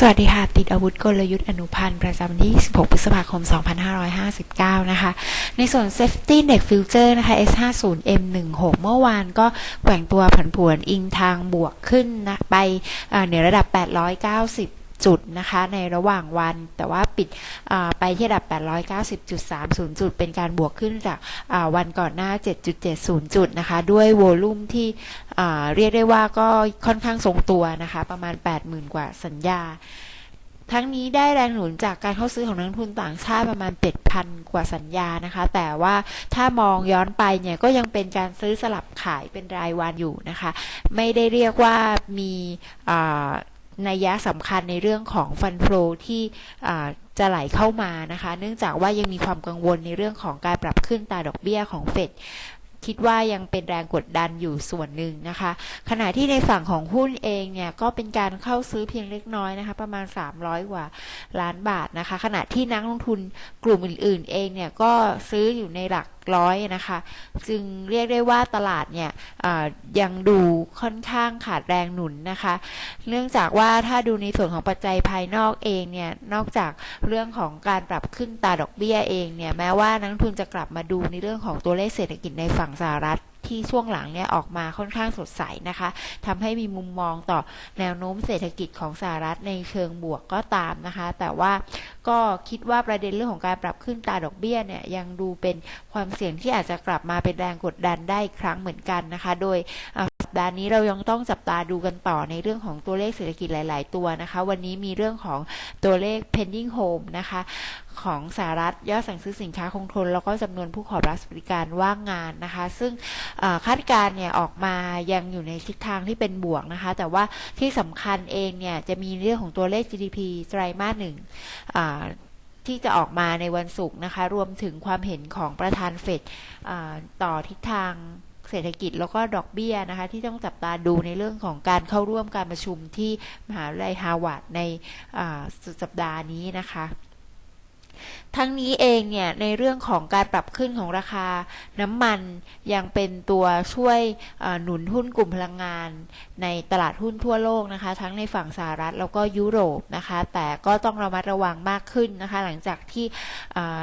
สวัสดีค่ะ ติดอาวุธกลยุทธ์อนุพันธ์ประจำวันที่ 16 พฤษภาคม 2559 นะคะ ในส่วน Safety Index Future นะคะ S50M16 เมื่อวานก็แกว่งตัวผันผวนอิงทางบวกขึ้นนะไปเหนือระดับ 890 จุดนะคะในระหว่างวัน แต่ว่าปิดไปที่ระดับ 890.30 จุด เป็นการบวกขึ้นจากวันก่อนหน้า 7.70 จุดนะคะ ด้วยโวลุ่มที่เรียกได้ว่าก็ค่อนข้างทรงตัวนะคะ ประมาณ 80,000 กว่าสัญญาทั้งนี้ได้แรงหนุนจากการเข้าซื้อของนักทุนต่างชาติประมาณ 7,000 กว่าสัญญานะคะ แต่ว่าถ้ามองย้อนไปเนี่ยก็ยังเป็นการซื้อสลับขายเป็นรายวันอยู่นะคะ ไม่ได้เรียกว่ามีอ่า นัยยะสำคัญในเรื่องของฟันโฟที่จะไหลเข้ามานะคะ เนื่องจากว่ายังมีความกังวลในเรื่องของการปรับขึ้นตาดอกเบี้ยของเฟดคิดว่ายังเป็นแรงกดดันอยู่ส่วนหนึ่งนะคะ ขณะที่ในฝั่งของหุ้นเองเนี่ยก็เป็นการเข้าซื้อเพียงเล็กน้อยนะคะ ประมาณ 300 กว่าล้านบาทนะคะ ขณะที่นักลงทุนกลุ่มอื่น ๆ เองเนี่ยก็ซื้ออยู่ในหลัก ร้อยนะคะ จึงเรียกได้ว่าตลาดเนี่ยยังดูค่อนข้างขาดแรงหนุนนะคะ เนื่องจากว่าถ้าดูในส่วนของปัจจัยภายนอกเองเนี่ย นอกจากเรื่องของการปรับขึ้นตาดอกเบี้ยเองเนี่ย แม้ว่านักทุนจะกลับมาดูในเรื่องของตัวเลขเศรษฐกิจในฝั่งสหรัฐที่ช่วงหลังเนี่ยออกมาค่อนข้างสดใสนะคะทำให้มีมุมมองต่อแนวโน้มเศรษฐกิจของสหรัฐในเชิงบวกก็ตามนะคะ แต่ว่าก็คิดว่าประเด็นเรื่องของการปรับขึ้นตาดอกเบี้ยเนี่ยยังดูเป็นความเสี่ยงที่อาจจะกลับมาเป็นแรงกดดันได้อีกครั้งเหมือนกันนะคะ โดย ปดาห์นี้เรายังต้องจับตาดูกันต่อในเรื่องของตัวเลขเศรษฐกิจหลาย ๆ ตัวนะคะ วันนี้มีเรื่องของตัวเลข pending home นะคะของสหรัฐยอดสั่งซื้อสินค้าคงทน แล้วก็จำนวนผู้ขอรับบริการว่างงานนะคะ ซึ่งคาดการณ์เนี่ยออกมายังอยู่ในทิศทางที่เป็นบวกนะคะ แต่ว่าที่สำคัญเองเนี่ยจะมีเรื่องของตัวเลข GDP ไตรมาสหนึ่งที่จะออกมาในวันศุกร์นะคะ รวมถึงความเห็นของประธานเฟดต่อทิศทาง เศรษฐกิจแล้วก็ดอกเบี้ยนะคะ ที่ต้องจับตาดูในเรื่องของการเข้าร่วมการประชุมที่มหาวิทยาลัยฮาร์วาร์ดในสุดสัปดาห์นี้นะคะ ทั้งนี้เองเนี่ยในเรื่องของการปรับขึ้นของราคาน้ำมันยังเป็นตัวช่วยหนุนหุ้นกลุ่มพลังงาน ในตลาดหุ้นทั่วโลกนะคะ ทั้งในฝั่งสหรัฐแล้วก็ยุโรปนะคะ แต่ก็ต้องระมัดระวังมากขึ้นนะคะ หลังจากที่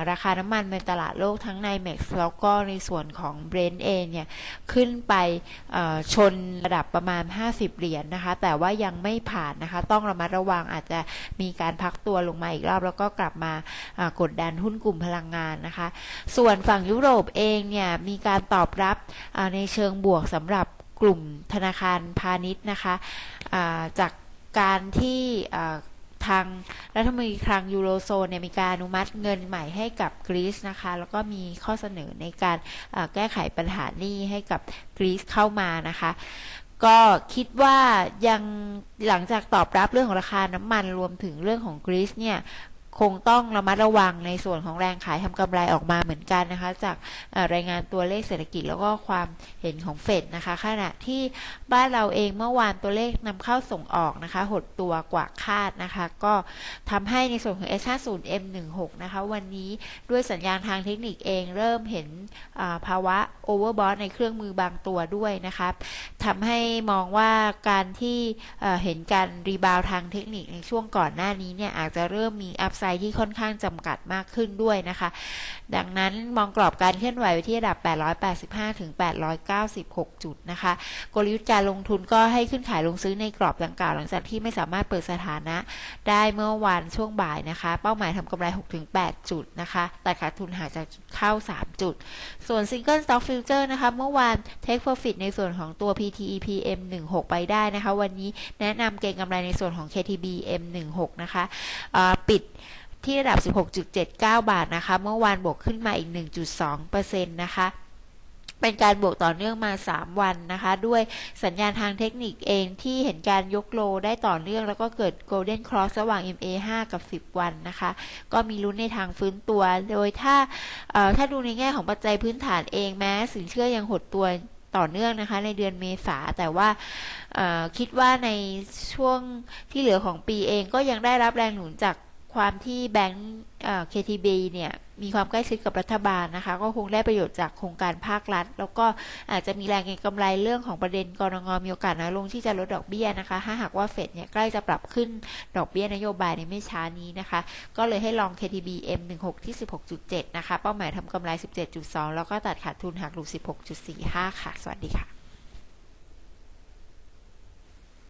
ราคาน้ำมันในตลาดโลกทั้งในเม็กซ์แล้วก็ในส่วนของเบรนท์เองเนี่ยขึ้นไปชนระดับประมาณ 50 เหรียญนนะคะ แต่ว่ายังไม่ผ่านนะคะ ต้องระมัดระวังอาจจะมีการพักตัวลงมาอีกรอบแล้วก็กลับมากดดันหุ้นกลุ่มพลังงานนะคะ ส่วนฝั่งยุโรปเองเนี่ยมีการตอบรับในเชิงบวกสำหรับกลุ่มธนาคารพาณิชย์นะคะจากการที่ทางรัฐมนตรีคลังยูโรโซนเนี่ยมีการอนุมัติเงินใหม่ให้กับกรีซนะคะ แล้วก็มีข้อเสนอในการแก้ไขปัญหานี้ให้กับกรีซเข้ามานะคะ ก็คิดว่ายังหลังจากตอบรับเรื่องของราคาน้ำมันรวมถึงเรื่องของกรีซเนี่ย คงต้องระมัดระวังในส่วนของแรงขายทำกำไรออกมาเหมือนกันนะคะ จากรายงานตัวเลขเศรษฐกิจแล้วก็ความเห็นของเฟดนะคะ ขณะที่บ้านเราเองเมื่อวานตัวเลขนำเข้าส่งออกนะคะ หดตัวกว่าคาดนะคะ ก็ทำให้ในส่วนของ S50M16 นะคะ วันนี้ด้วยสัญญาณทางเทคนิคเองเริ่มเห็นภาวะโอเวอร์บอทในเครื่องมือบางตัวด้วยนะคะทำให้มองว่าการที่เอ่อเห็นการรีบาวทางเทคนิคในช่วงก่อนหน้านี้เนี่ยอาจจะเริ่มมีอัพไซด์ที่ค่อนข้างจำกัดมากขึ้นด้วยนะคะ ดังนั้นมองกรอบการเคลื่อนไหวไว้ที่ระดับ 885 ถึง 896 จุดนะคะ กลยุทธ์การลงทุนก็ให้ขึ้นขายลงซื้อในกรอบดังกล่าว หลังจากที่ไม่สามารถเปิดสถานะได้เมื่อวานช่วงบ่ายนะคะ เป้าหมายทำกำไร 6-8 จุดนะคะแต่ขาดทุนหาจากจุดเข้า 3 จุด ส่วน Single Stock Future นะคะ เมื่อวาน Take Profit ในส่วนของตัว PTEP M16 ไปได้นะคะ วันนี้แนะนำเก็งกำไรในส่วนของ KTB M16 นะคะปิดที่ระดับ 16.79 บาทนะคะ เมื่อวานบวกขึ้นมาอีก 1.2%นะคะ เป็นการบวกต่อเนื่องมา 3 วันนะคะ ด้วยสัญญาณทางเทคนิคเองที่เห็นการยกโลได้ต่อเนื่อง แล้วก็เกิด Golden Cross ระหว่าง MA5 กับ 10 วันนะคะ ก็มีลุ้นในทางฟื้นตัว โดยถ้าถ้าดูในแง่ของปัจจัยพื้นฐานเองแม้สินเชื่อยังหดตัวต่อเนื่องนะคะในเดือนเมษาแต่ว่าคิดว่าในช่วงที่เหลือของปีเองก็ยังได้รับแรงหนุนจากความที่แบงก์เอ่อ KTB เนี่ย มีความใกล้ชิดกับรัฐบาลนะคะ ก็คงได้ประโยชน์จากโครงการภาครัฐ แล้วก็อาจจะมีแรงเก็งกำไรเรื่องของประเด็นกรงงมีโอกาสน้อยลงที่จะลดดอกเบี้ยนะคะถ้าหากว่าเฟดเนี่ยใกล้จะปรับขึ้นดอกเบี้ยนโยบายในไม่ช้านี้นะคะ ก็เลยให้ลอง KTB M16 ที่ 16.7 นะคะ เป้าหมายทำกำไร 17.2 แล้วก็ตัดขาดทุนหากหลุด16.45 ค่ะ สวัสดีค่ะ